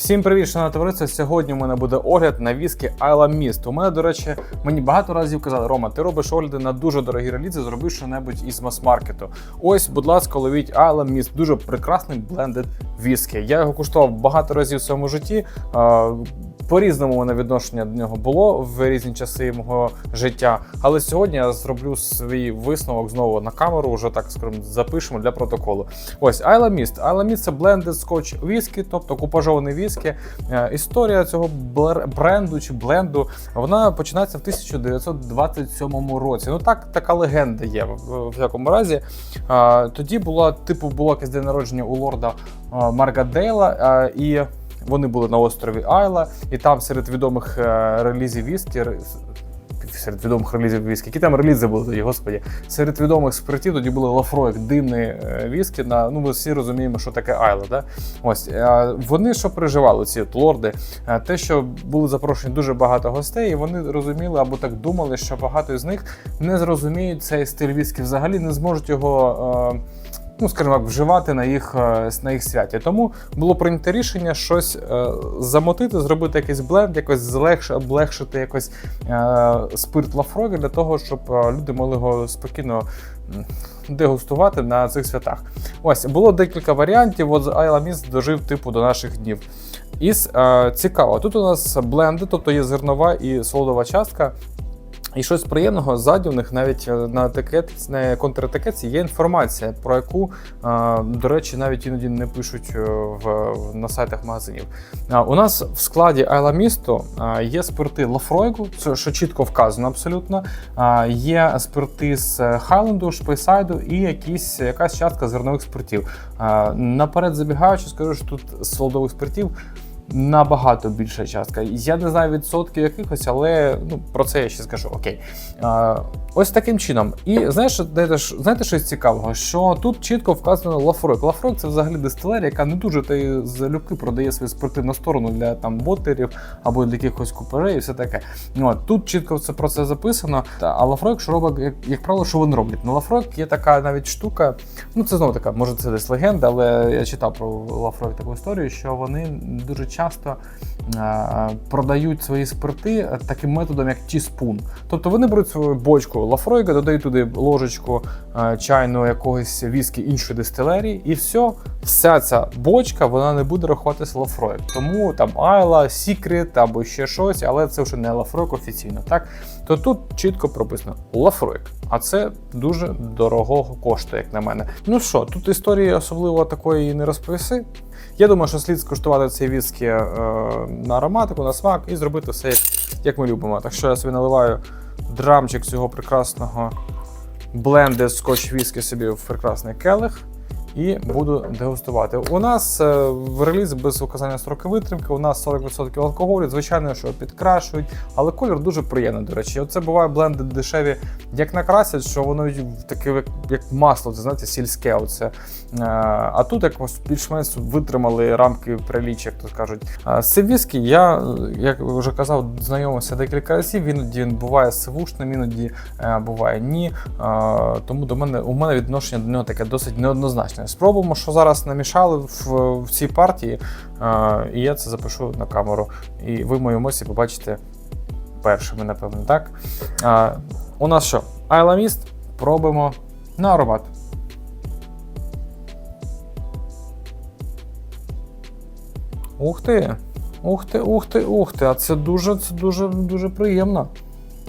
Всім привіт, шановне товариство. Сьогодні у мене буде огляд на віскі Айла Міст. У мене, до речі, мені багато разів казали, Рома, ти робиш огляди на дуже дорогі релізи, зроби що-небудь із мас-маркету. Ось, будь ласка, ловіть Айла Міст. Дуже прекрасний блендед віскі. Я його куштував багато разів в своєму житті. По-різному мене відношення до нього було в різні часи мого життя. Але сьогодні я зроблю свій висновок знову на камеру, вже так скажімо, запишемо для протоколу. Ось Айла Міст. Айла Міст це блендед скотч віскі, тобто купажований віскі. Е, Історія цього бренду чи бленду вона починається в 1927 році. Ну так, така легенда є в, всякому разі. Тоді було, типу, було якесь день народження у лорда а, Марка Дейла, і вони були на острові Айла, і там серед відомих е, релізів віскі. Серед відомих релізів віскі. Які там релізи були тоді, господі. Серед відомих спиртів тоді були Лафроєк, димний е, віскі. На, ну, ми всі розуміємо, що таке Айла. Да? Ось, е, вони що переживали, ці от лорди? Те, що були запрошені дуже багато гостей, і вони розуміли або так думали, що багато з них не зрозуміють цей стиль віскі взагалі, не зможуть його. е, Ну, скажімо так, вживати на їх е, на їх святі. Тому було прийнято рішення щось е, замотити, зробити якийсь бленд, якось злегш, облегшити якось е, спирт Лафроги для того, щоб люди могли його спокійно дегустувати на цих святах. Ось було декілька варіантів. От Айла Міст дожив типу до наших днів. Із е, цікаво, тут у нас бленди, тобто є зернова і солодова частка. І щось приємного ззаді у них навіть е, на етикет, на є інформація, про яку, до речі, навіть іноді не пишуть е, в, на сайтах магазинів. У нас в складі Айла Місто є спирти Лафройгу, що чітко вказано абсолютно. Є спирти з Хайленду, Шпейсайду і якісь, якась частка зернових спиртів. Наперед забігаючи, скажу, що тут солодових спиртів набагато більша частка. Я не знаю відсотків якихось, але ну, про це я ще скажу. Окей. А, ось таким чином. І знаєш, знаєте, що- знаєте, щось цікавого? Що тут чітко вказано Лафройк. Лафройк це взагалі дистилерія, яка не дуже та й залюбки продає свою спортивну сторону для там ботерів або для якихось куперей і все таке. От, тут чітко це про це записано. А Лафройк, що робить, як, як правило, що вони роблять? На Лафройк є така навіть штука. Ну, це знову така, може, це десь легенда, але я читав про Лафройк таку історію, що вони дуже часто е, продають свої спирти таким методом, як тіспун. Тобто вони беруть свою бочку Лафройка, додають туди ложечку е, чайну якогось віскі іншої дистилерії, і все, вся ця бочка вона не буде рахуватися Лафройк. Тому там Айла, Сікрет або ще щось, але це вже не Лафройк офіційно. Так то тут чітко прописано Лафройк. А це дуже дорого коштує, як на мене. Ну що, тут історії особливо такої не розповіси. Я думаю, що слід скуштувати цей віскі е, на ароматику, на смак і зробити все, як, як ми любимо. Так що я собі наливаю драмчик цього прекрасного бленди скотч віскі собі в прекрасний келих. І буду дегустувати. У нас е, в реліз без указання строки витримки, у нас 40% алкоголю. Звичайно, що підкрашують, але колір дуже приємний, до речі. Оце буває бленди дешеві, як накрасять, що воно таке як, масло, це знаєте, сільське. Оце. Е, А тут якось більш-менш витримали рамки приліччя, як то кажуть. Е, віскі я, е, як вже казав, знайомився декілька разів. Іноді він буває сивушним, іноді е, буває ні. Е, Тому до мене у мене відношення до нього таке досить неоднозначне. Спробуємо, що зараз намішали в, в цій партії, е, і я це запишу на камеру. І ви мої емоції побачите першими, напевно, так? Е, У нас що? Айла Міст. Пробуємо на аромат. Ух ти! Ух ти, ух ти, ух ти! А це дуже, це дуже, дуже приємно.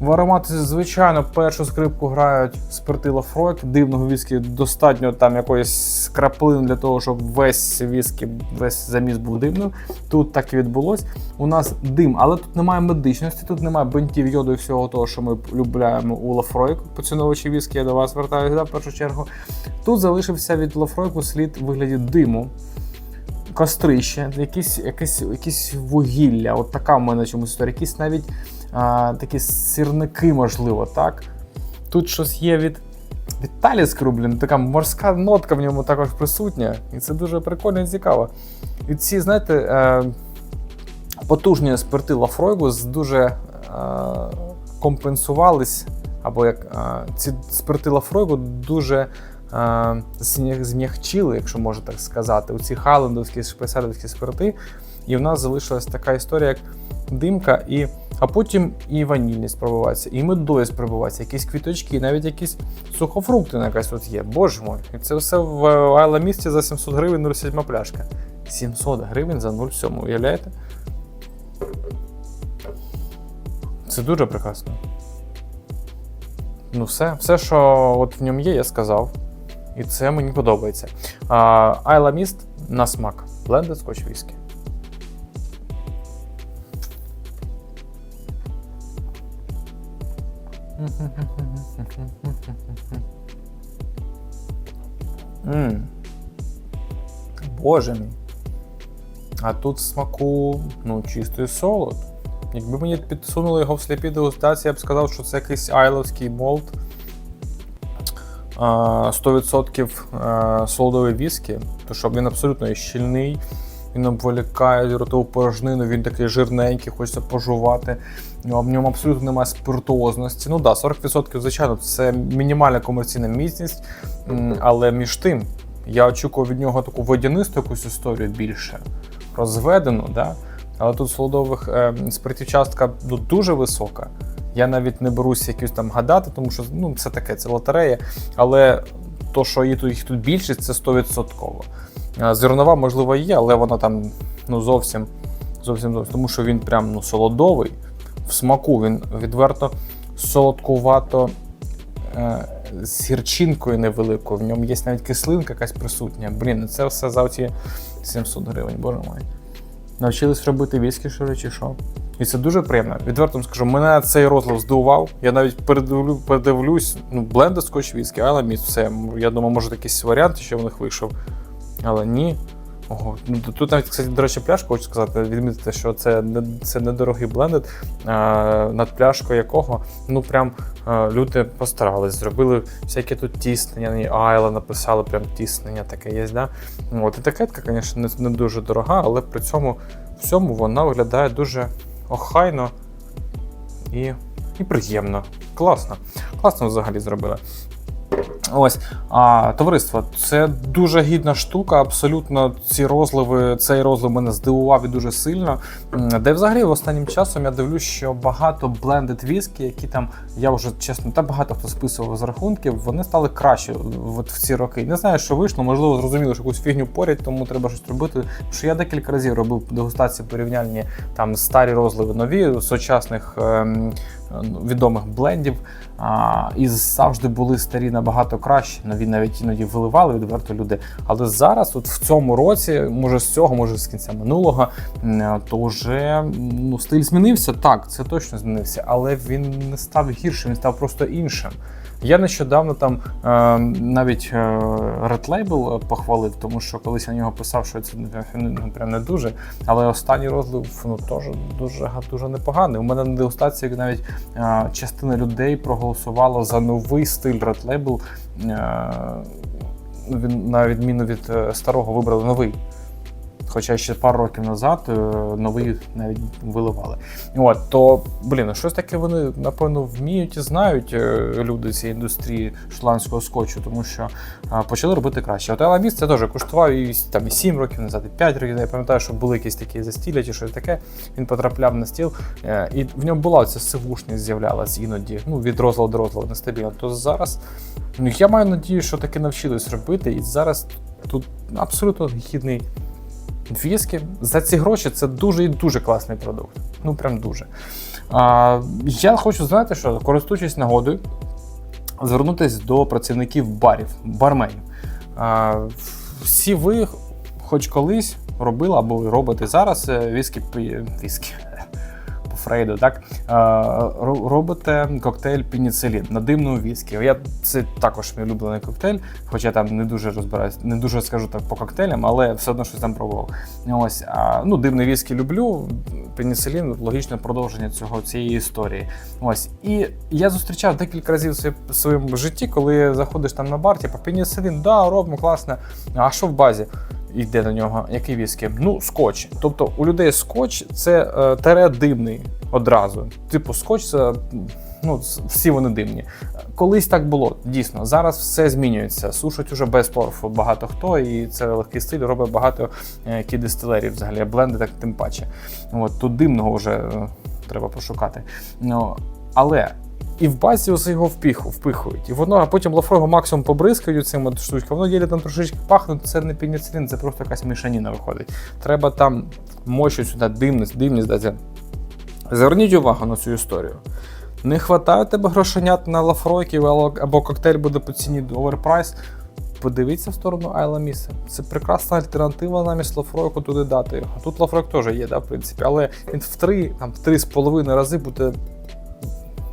В ароматі, звичайно, першу скрипку грають спирти Лафройк, дивного віскі достатньо там якоїсь краплини для того, щоб весь віскі, весь заміс був дивним. Тут так і відбулось. У нас дим, але тут немає медичності, тут немає бентів йоду і всього того, що ми полюбляємо у Лафройк. Поціновувачі віскі, я до вас звертаюся да, в першу чергу. Тут залишився від Лафройку слід у вигляді диму. Кострище, якісь, якесь, якісь вугілля, от така в мене чомусь історія, якісь навіть а, такі сірники, можливо, так. Тут щось є від, від таліскру, блін, така морська нотка в ньому також присутня. І це дуже прикольно і цікаво. І ці, знаєте, е, потужні спирти Лафройгу з дуже е, компенсувались, або як е, ці спирти Лафройгу дуже е, зм'ягчили, якщо можна так сказати, у ці халендовські шпейсадовські спирти. І в нас залишилась така історія, як димка, і, а потім і ванільність пробивається, і медовість пробивається, якісь квіточки, навіть якісь сухофрукти якась тут є. Боже мой. І це все в Айла місті за 700 гривень 0,7 пляшка. 700 гривень за 0,7, уявляєте? Це дуже прекрасно. Ну, все, все, що от в ньому є, я сказав. І це мені подобається. Айла Міст на смак. Blended Scotch Whisky. Мм. Боже мій. А тут смаку ну, чистий солод. Якби мені підсунули його в сліпій дегустації, я б сказав, що це якийсь айловський молд. 100% солодовий віскі, то що він абсолютно є він обволікає ротову порожнину, він такий жирненький, хочеться пожувати. В ньому абсолютно немає спиртуозності. Ну так, да, 40%, звичайно, це мінімальна комерційна міцність, але між тим я очікував від нього таку водянисту якусь історію більше, розведену, да? але тут солодових е, спиртів частка ну, дуже висока. Я навіть не беруся якось там гадати, тому що ну, це таке, це лотерея. Але то, що їх їх тут більшість, це 100%. Зернова, можливо, є, але вона там ну, зовсім зовсім зовсім. Тому що він прям ну, солодовий. В смаку він відверто солодкувато е, з гірчинкою невеликою. В ньому є навіть кислинка якась присутня. Блін, це все за ці 700 гривень, боже мой. Навчились робити віскі шири чи що. І це дуже приємно. Відверто скажу, мене цей розлив здивував. Я навіть передивлю, передивлюсь, ну, бленда скотч віскі, але міст, все. Я думаю, може якийсь варіант ще в них вийшов. Але ні. Ого, ну тут навіть, кстати, до речі, пляшку хочу сказати, відмітити, що це це недорогий блендед, над пляшкою якого ну прям люди постарались, зробили всякі тут тіснення, Айла написали прям тіснення таке є. Да? От етикетка, звісно, не, не дуже дорога, але при цьому всьому вона виглядає дуже охайно і, і приємно. Класно. Класно взагалі зробили. Ось, а товариство, це дуже гідна штука. Абсолютно ці розливи, цей розлив мене здивував і дуже сильно. Де взагалі останнім часом я дивлюсь, що багато блендед віскі, які там я вже чесно, та багато хто списував з рахунків, вони стали краще от в ці роки. Не знаю, що вийшло, можливо, зрозуміло, що якусь фігню порять, тому треба щось робити. Що я декілька разів робив дегустації порівняльні там старі розливи нові сучасних ем, відомих блендів. І завжди були старі набагато краще. Нові навіть іноді виливали відверто люди. Але зараз, от в цьому році, може з цього, може з кінця минулого, то вже ну, стиль змінився. Так, це точно змінився, але він не став гіршим, він став просто іншим. Я нещодавно там е, навіть е, Red Label похвалив, тому що колись я на нього писав, що це ну, прям не дуже. Але останній розлив ну, теж дуже дуже непоганий. У мене на дегустації навіть е, частина людей проголосувала за новий стиль Red Label. Е, він на відміну від е, старого вибрали новий. Хоча ще пару років назад е, новий навіть виливали. От, то, блін, щось таке вони, напевно, вміють і знають е, люди цієї індустрії шотландського скотчу, тому що почали робити краще. От Еламіс це теж коштував і, там, і 7 років назад, і 5 років. Я пам'ятаю, що були якісь такі застілля чи щось таке. Він потрапляв на стіл, е, і в ньому була ця сивушність з'являлась іноді, ну, від розладу до розладу нестабільно. То зараз ну, я маю надію, що таки навчились робити, і зараз тут абсолютно гідний. Віскі за ці гроші це дуже і дуже класний продукт. Ну прям дуже. А, Я хочу знати, що користуючись нагодою, звернутися до працівників барів, барменів. А, Всі ви, хоч колись, робили або робите зараз е, віскі віскі. Фрейду, так робите коктейль пеніцилін на димну віскі. Я це також мій улюблений коктейль, хоча там не дуже розбираюсь, не дуже скажу так по коктейлям, але все одно щось там пробував. Ось а, ну димний віскі люблю. Пеніцилін логічне продовження цього цієї історії. Ось і я зустрічав декілька разів в своєму житті, коли заходиш там на бар, типу пеніцилін, да, робимо класно. А що в базі? Йде до нього, який віскі? Ну, скотч. Тобто у людей скотч це е, тере димний одразу. Типу, скотч це ну, всі вони дивні. Колись так було, дійсно. Зараз все змінюється. Сушать уже без торфу багато хто, і це легкий стиль робить багато е, кідистилерів, взагалі, а бленди так тим паче. От, тут димного вже е, треба пошукати. Ну, але і в базі ось його впіху, впихують. І воно, а потім лафрого максимум побризкають цим штучком, воно ділі там трошечки пахне, це не пеніцилін, це просто якась мішаніна виходить. Треба там мощу сюди, димність, димність дати. Зверніть увагу на цю історію. Не хватає тебе грошенят на лафройки або коктейль буде по ціні оверпрайс. Подивіться в сторону Айла Міса. Це прекрасна альтернатива замість лафройку туди дати. А тут лафройк теж є, да, в принципі, але він в три, там, в три з половиною рази буде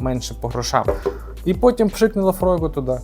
менше по грошам. І потім пшикни лафройку туди.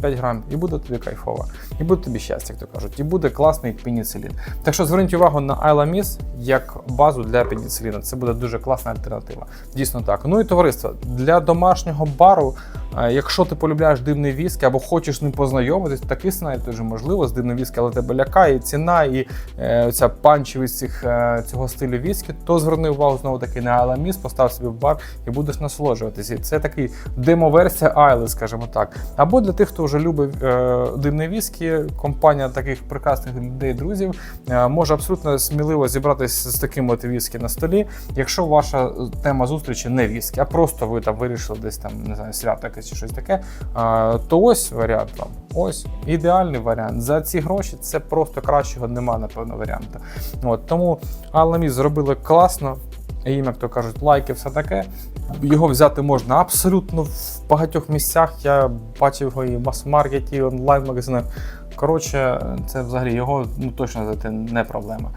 5 грам, і буде тобі кайфово. І буде тобі щастя, як то кажуть, і буде класний пеніцилін. Так що зверніть увагу на Miss як базу для пеніциліна. Це буде дуже класна альтернатива. Дійсно так. Ну і товариство, для домашнього бару, е, якщо ти полюбляєш дивний віскі або хочеш з ним познайомитись, такий сценарій теж можливо з дивним віскі, але тебе лякає і ціна, і е, ця панчевість цих, е, цього стилю віскі, то зверни увагу знову таки на Miss, постав собі в бар і будеш насолоджуватися. Це такий демо-версія Айли, скажімо так. Або для тих, хто вже любить е, дивне віскі, компанія таких прекрасних людей, друзів, е, може абсолютно сміливо зібратися з таким от віскі на столі, якщо ваша тема зустрічі не віскі, а просто ви там вирішили десь там не знаю, свято якесь чи щось таке, е, то ось варіант вам. Ось ідеальний варіант. За ці гроші це просто кращого нема, напевно, варіанту. От тому Аламіс зробили класно. Їм, як то кажуть, лайки, все таке. Його взяти можна абсолютно в багатьох місцях. Я бачив його і в мас-маркеті, і онлайн-магазинах. Коротше, це взагалі його ну, точно взяти не проблема.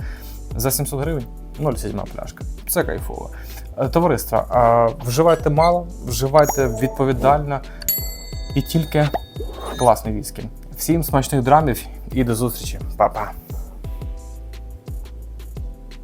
За 700 гривень 0,7 пляшка. Це кайфово. Е, Товариство, вживайте мало, вживайте відповідально і тільки класний віскі. Всім смачних драмів і до зустрічі. Па-па.